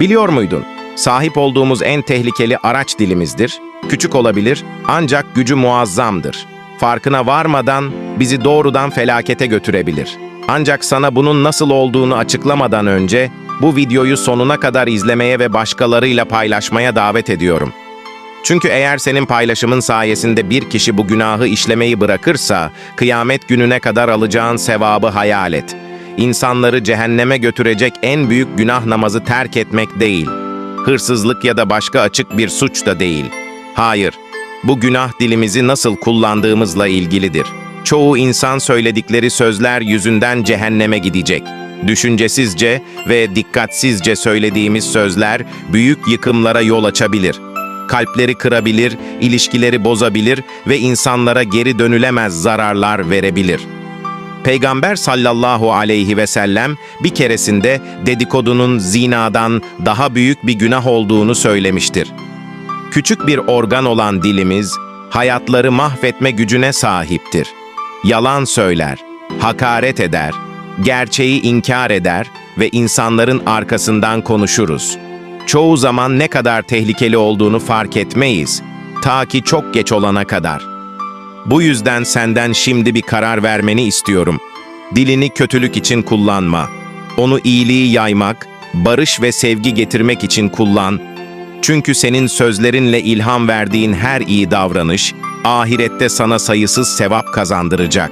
Biliyor muydun? Sahip olduğumuz en tehlikeli araç dilimizdir. Küçük olabilir ancak gücü muazzamdır. Farkına varmadan bizi doğrudan felakete götürebilir. Ancak sana bunun nasıl olduğunu açıklamadan önce bu videoyu sonuna kadar izlemeye ve başkalarıyla paylaşmaya davet ediyorum. Çünkü eğer senin paylaşımın sayesinde bir kişi bu günahı işlemeyi bırakırsa, kıyamet gününe kadar alacağın sevabı hayal et. İnsanları cehenneme götürecek en büyük günah namazı terk etmek değil. Hırsızlık ya da başka açık bir suç da değil. Hayır, bu günah dilimizi nasıl kullandığımızla ilgilidir. Çoğu insan söyledikleri sözler yüzünden cehenneme gidecek. Düşüncesizce ve dikkatsizce söylediğimiz sözler büyük yıkımlara yol açabilir kalpleri kırabilir, ilişkileri bozabilir ve insanlara geri dönülemez zararlar verebilir. Peygamber sallallahu aleyhi ve sellem bir keresinde dedikodunun zinadan daha büyük bir günah olduğunu söylemiştir. Küçük bir organ olan dilimiz, hayatları mahvetme gücüne sahiptir. Yalan söyler, hakaret eder, gerçeği inkar eder ve insanların arkasından konuşuruz. Çoğu zaman ne kadar tehlikeli olduğunu fark etmeyiz, ta ki çok geç olana kadar. Bu yüzden senden şimdi bir karar vermeni istiyorum. Dilini kötülük için kullanma. Onu iyiliği yaymak, barış ve sevgi getirmek için kullan. Çünkü senin sözlerinle ilham verdiğin her iyi davranış, ahirette sana sayısız sevap kazandıracak.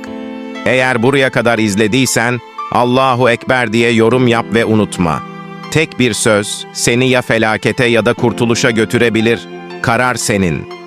Eğer buraya kadar izlediysen, Allahu Ekber diye yorum yap ve unutma. Tek bir söz seni ya felakete ya da kurtuluşa götürebilir. Karar senin.